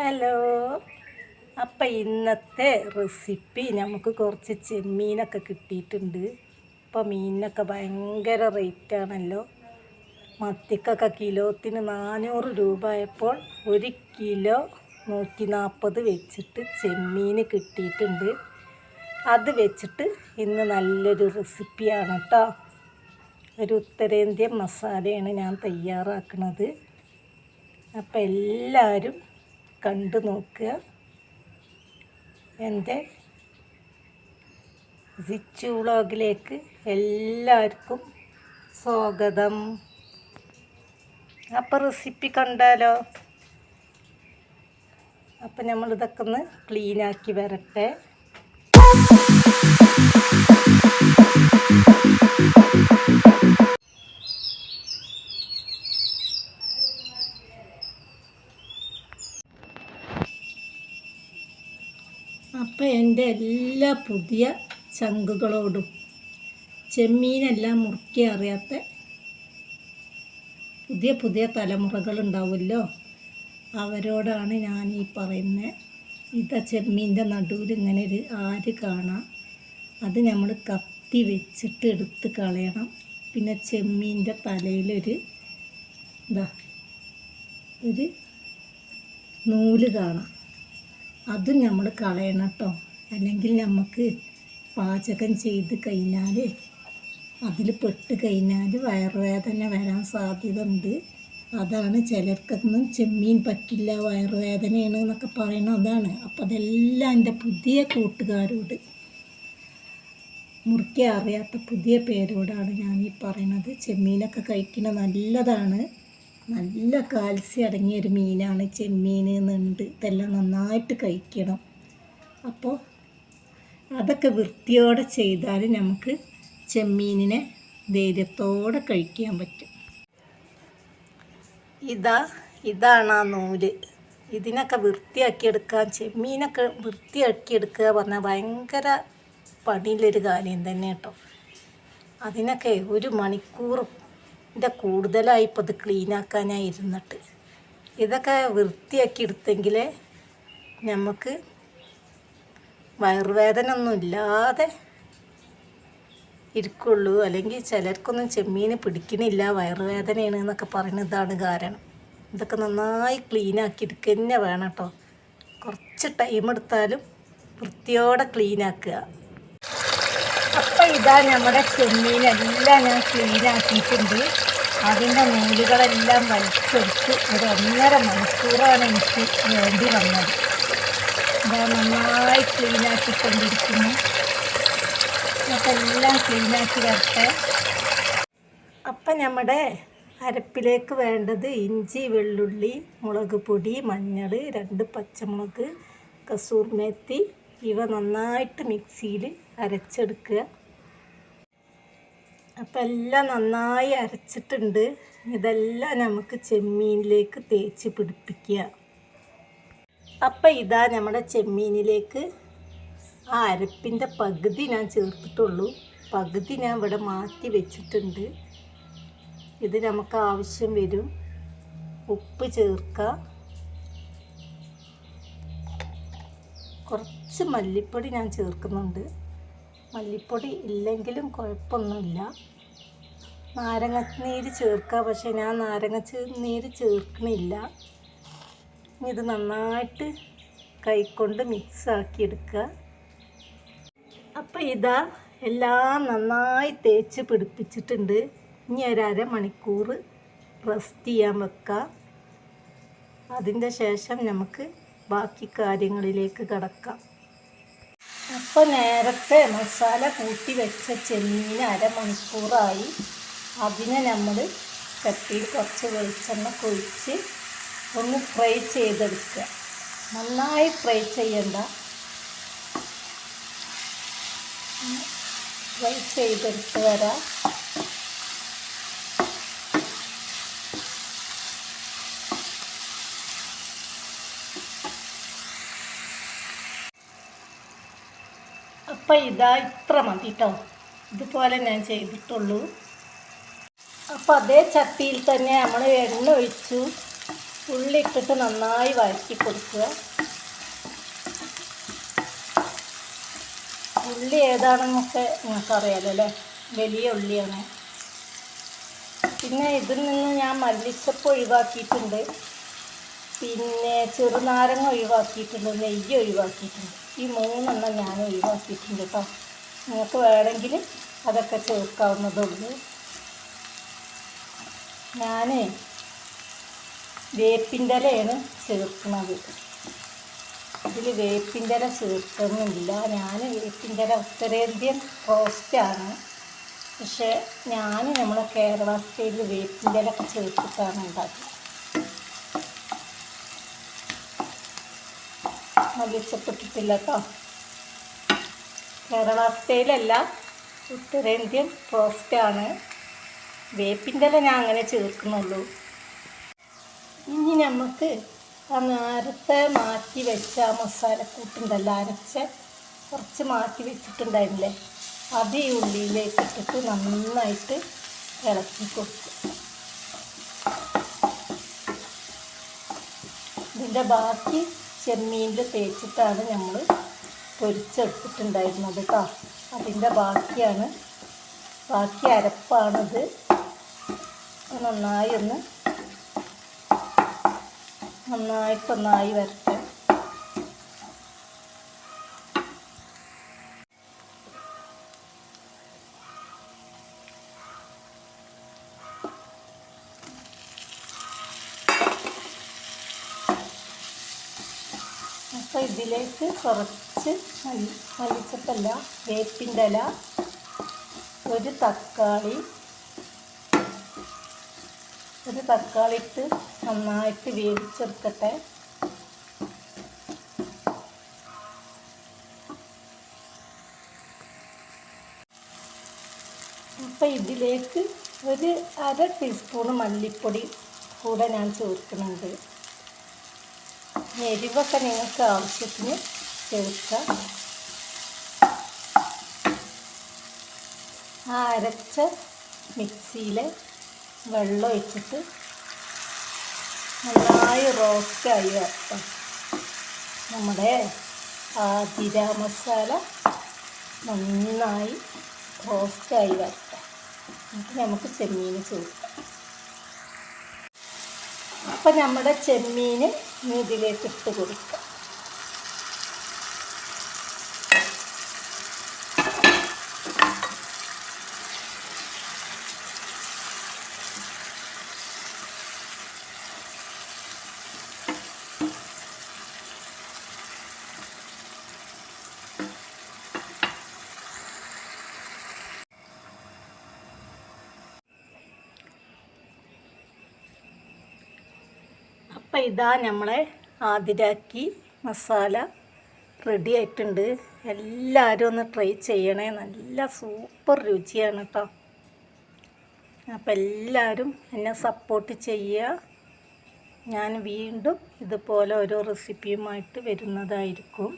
Hello. അപ്പം ഇന്നത്തെ recipe നമുക്ക് കുറച്ച് ചെമ്മീനൊക്കെ കിട്ടിയിട്ടുണ്ട്. ഇപ്പം മീനിനൊക്കെ ഭയങ്കര റേറ്റാണല്ലോ മത്തിക്കൊക്കെ കിലോത്തിന് നാനൂറ് രൂപ ആയപ്പോൾ ഒരു കിലോ നൂറ്റി നാൽപ്പത് വെച്ചിട്ട് ചെമ്മീൻ കിട്ടിയിട്ടുണ്ട്. അത് വെച്ചിട്ട് ഇന്ന് നല്ലൊരു റെസിപ്പിയാണ് കേട്ടോ ഒരു ഉത്തരേന്ത്യൻ മസാലയാണ് ഞാൻ തയ്യാറാക്കുന്നത് അപ്പം എല്ലാവരും കണ്ടു നോക്കുക. എന്റെ സിച്ചു വ്ളോഗിലേക്ക് എല്ലാവർക്കും സ്വാഗതം. അപ്പോൾ റെസിപ്പി കണ്ടാലോ? അപ്പം നമ്മളിതൊക്കെ ഒന്ന് ക്ലീനാക്കി വരട്ടെ. അപ്പം എന്റെ എല്ലാ പുതിയ ചങ്കുകളോടും ചെമ്മീനെല്ലാം മുറുക്കി അറിയാത്ത പുതിയ പുതിയ തലമുറകളുണ്ടാവുമല്ലോ. അവരോടാണ് ഞാൻ ഈ പറയുന്നത് ഇതാ ചെമ്മീന്റെ നടുവിൽ ഇങ്ങനെ ഒരു ആര് കാണാം. അത് നമ്മൾ കത്തി വെച്ചിട്ട് എടുത്ത് കളയണം. പിന്നെ ചെമ്മീന്റെ തലയിലൊരു ഇതാ ഒരു നൂൽ കാണാം. അതും നമ്മൾ കളയണം കേട്ടോ അല്ലെങ്കിൽ നമുക്ക് പാചകം ചെയ്ത് കഴിഞ്ഞാൽ അതിൽ പെട്ട് കഴിഞ്ഞാൽ വയറുവേദന വരാൻ സാധ്യത ഉണ്ട് അതാണ് ചിലർക്കൊന്നും ചെമ്മീൻ പറ്റില്ല വയറുവേദനയാണ് എന്നൊക്കെ പറയണത് അതാണ്. അപ്പോൾ അതെല്ലാം എന്റെ പുതിയ കൂട്ടുകാരോട് മുറിക്കാൻ അറിയാത്ത പുതിയ പേരോടാണ് ഞാൻ ഈ പറയണത്. ചെമ്മീനൊക്കെ കഴിക്കുന്നത് നല്ലതാണ്. നല്ല കാൽസ്യം അടങ്ങിയ ഒരു മീനാണ്. ചെമ്മീൻ എന്നുണ്ട് ഇതെല്ലാം നന്നായിട്ട് കഴിക്കണം. അപ്പോൾ അതൊക്കെ വൃത്തിയോടെ ചെയ്താൽ നമുക്ക് ചെമ്മീനിനെ ധൈര്യത്തോടെ കഴിക്കാൻ പറ്റും. ഇതാ ഇതാണ് ആ നൂൽ. ഇതിനൊക്കെ വൃത്തിയാക്കിയെടുക്കാൻ ചെമ്മീനൊക്കെ വൃത്തിയാക്കിയെടുക്കുക പറഞ്ഞാൽ ഭയങ്കര പണിയിലൊരു കാര്യം തന്നെ കേട്ടോ. അതിനൊക്കെ ഒരു മണിക്കൂറിന്റെ കൂടുതലായി ഇപ്പോൾ ഇത് ക്ലീനാക്കാനായി ഇരുന്നിട്ട്. ഇതൊക്കെ വൃത്തിയാക്കി എടുത്തെങ്കിൽ നമുക്ക് വയറുവേദന ഒന്നും ഇല്ലാതെ ഇരിക്കുള്ളൂ. അല്ലെങ്കിൽ ചിലർക്കൊന്നും ചെമ്മീൻ പിടിക്കണില്ല വയറുവേദനയാണ് എന്നൊക്കെ പറയുന്നതാണ് കാരണം. ഇതൊക്കെ നന്നായി ക്ലീനാക്കി എടുക്കുക തന്നെ വേണം കേട്ടോ കുറച്ച് ടൈം എടുത്താലും വൃത്തിയോടെ ക്ലീനാക്കുക ഇതാ നമ്മുടെ ചെമ്മീനെല്ലാം ഞാൻ ക്ലീനാക്കിയിട്ടുണ്ട് അതിന്റെ നൂലുകളെല്ലാം വലിച്ചെടുത്ത് ഒരു ഒന്നര മണിക്കൂറാണ് എനിക്ക് വേണ്ടി വന്നത്. ഇതാ നന്നായി ക്ലീനാക്കിക്കൊണ്ടിരിക്കുന്നു അപ്പം എല്ലാം ക്ലീനാക്കി വരട്ടെ. അപ്പം നമ്മുടെ അരപ്പിലേക്ക് വേണ്ടത് ഇഞ്ചി വെള്ളുള്ളി മുളക് പൊടി മഞ്ഞൾ രണ്ട് പച്ചമുളക് കസൂർ മേത്തി ഇവ നന്നായിട്ട് മിക്സിയിൽ അരച്ചെടുക്കുക. അപ്പം എല്ലാം നന്നായി അരച്ചിട്ടുണ്ട്. ഇതെല്ലാം നമുക്ക് ചെമ്മീനിലേക്ക് തേച്ച് പിടിപ്പിക്കുക. അപ്പം ഇതാ നമ്മുടെ ചെമ്മീനിലേക്ക് ആ അരപ്പിന്റെ പകുതി ഞാൻ ചേർത്തിട്ടുള്ളൂ. പകുതി ഞാൻ ഇവിടെ മാറ്റി വെച്ചിട്ടുണ്ട്. ഇത് നമുക്ക് ആവശ്യം വരും. ഉപ്പ് ചേർക്കുക. കുറച്ച് മല്ലിപ്പൊടി ഞാൻ ചേർക്കുന്നുണ്ട്. മല്ലിപ്പൊടി ഇല്ലെങ്കിലും കുഴപ്പമൊന്നുമില്ല. നാരങ്ങ നീര് ചേർക്കുക പക്ഷേ ഞാൻ നാരങ്ങ നീര് ചേർക്കണില്ല ഇത് നന്നായിട്ട് കൈക്കൊണ്ട് മിക്സ് ആക്കി എടുക്കുക. അപ്പോൾ ഇതാ എല്ലാം നന്നായി തേച്ച് പിടിപ്പിച്ചിട്ടുണ്ട്. ഇനി ഒരര അരമണിക്കൂർ റെസ്റ്റ് ചെയ്യാൻ വെക്കാം അതിന്റെ ശേഷം നമുക്ക് ബാക്കി കാര്യങ്ങളിലേക്ക് കടക്കാം. അപ്പോൾ നേരത്തെ മസാല കൂട്ടി വെച്ച ചെമ്മീൻ അരമണിക്കൂറായി. അതിനെ നമ്മൾ ചട്ടിയിൽ കുറച്ച് വെളിച്ചെണ്ണ കൊഴിച്ച് ഒന്ന് ഫ്രൈ ചെയ്തെടുക്കുക. നന്നായി ഫ്രൈ ചെയ്യണ്ട. ഫ്രൈ ചെയ്തെടുത്ത് വരാം. അപ്പം ഇതാ ഇത്ര മതി കേട്ടോ ഇതുപോലെ ഞാൻ ചെയ്തിട്ടുള്ളൂ. അപ്പോൾ അതേ ചട്ടിയിൽ തന്നെ നമ്മൾ എണ്ണ ഒഴിച്ചു ഉള്ളി ഇട്ടിട്ട് നന്നായി വഴറ്റി കൊടുക്കുക. ഉള്ളി ഏതാണെന്നൊക്കെ നിങ്ങൾക്കറിയാലോ അല്ലേ? വലിയ ഉള്ളിയാണ്. പിന്നെ ഇതിൽ നിന്ന് ഞാൻ മല്ലിച്ചപ്പ് ഒഴിവാക്കിയിട്ടുണ്ട്. പിന്നെ ചെറുനാരങ്ങ ഒഴിവാക്കിയിട്ടുണ്ട് നെയ്യ് ഒഴിവാക്കിയിട്ടുണ്ട്. ഈ മൂന്നെണ്ണം ഞാൻ ഒഴിവാക്കിയിട്ടുണ്ട് കേട്ടോ. നിങ്ങൾക്ക് വേണമെങ്കിൽ അതൊക്കെ ചേർക്കാവുന്നതുള്ളൂ. ഞാൻ വേപ്പിന്റെ ഇലയാണ് ചേർക്കുന്നത്. ഇതിൽ വേപ്പിന്റെ ഇല ചേർക്കുന്നില്ല. ഞാൻ വേപ്പിന്റെ ഉത്തരേന്ത്യൻ റോസ്റ്റാണ്. പക്ഷേ ഞാൻ നമ്മളെ കേരള സ്റ്റൈലിൽ വേപ്പിന്റെ ഇലൊക്കെ ചേർത്തിട്ടാണ് ഉണ്ടാക്കുന്നത്. മല്ലിച്ചപ്പെട്ടിട്ടില്ല കേട്ടോ കേരള സ്റ്റൈലല്ല ഉത്തരേന്ത്യൻ റോസ്റ്റാണ് വേപ്പിന്റെ ഇല ഞാൻ അങ്ങനെ ചേർക്കുന്നുള്ളൂ. ഇനി നമുക്ക് ആ നേരത്തെ മാറ്റി വെച്ച മസാലക്കൂട്ടുണ്ടല്ലോ അരച്ച കുറച്ച് മാറ്റി വെച്ചിട്ടുണ്ടായിരുന്നില്ലേ? അത് ഈ ഉള്ളിയിലേക്ക് ഇട്ടിട്ട് നന്നായിട്ട് ഇളക്കി കൊടുക്കും ഇതിന്റെ ബാക്കി ചെമ്മീനിൽ തേച്ചിട്ടാണ് നമ്മൾ പൊരിച്ചെടുത്തിട്ടുണ്ടായിരുന്നത് കേട്ടോ. അതിന്റെ ബാക്കിയാണ് ബാക്കി അരപ്പാണിത്. നന്നായി ഒന്ന് നന്നായിട്ടൊന്നായി വരട്ടെ. അപ്പോൾ ഇതിലേക്ക് കുറച്ച് മല്ലി മല്ലിച്ചപ്പല്ല വേപ്പിന്റെ ഇല ഒരു തക്കാളി ഒരു തക്കാളി ഇട്ട് നന്നായിട്ട് വേവിച്ചെടുക്കട്ടെ. അപ്പം ഇതിലേക്ക് ഒരു അര ടീസ്പൂൺ മല്ലിപ്പൊടി കൂടെ ഞാൻ ചേർക്കുന്നുണ്ട്. എരിവൊക്കെ നിങ്ങൾക്ക് ആവശ്യത്തിന് ചേർക്കാം. ആ അരച്ച മിക്സിയിൽ വെള്ളം ഒഴിച്ചിട്ട് നന്നായി റോസ്റ്റായി വരട്ടെ. നമ്മുടെ ആ ജീര മസാല നന്നായി റോസ്റ്റായി വരട്ടെ. എന്നിട്ട് നമുക്ക് ചെമ്മീൻ ചേർക്കാം. അപ്പം നമ്മുടെ ചെമ്മീൻ ഇതിലേക്ക് ഇട്ട് കൊടുക്കാം. അപ്പം ഇതാ നമ്മളെ ആതിരാക്കി മസാല റെഡി ആയിട്ടുണ്ട്. എല്ലാവരും ഒന്ന് ട്രൈ ചെയ്യണേ. നല്ല സൂപ്പർ രുചിയാണ് കേട്ടോ അപ്പം എല്ലാവരും എന്നെ സപ്പോർട്ട് ചെയ്യുക ഞാൻ വീണ്ടും ഇതുപോലെ ഓരോ റെസിപ്പിയുമായിട്ട് വരുന്നതായിരിക്കും.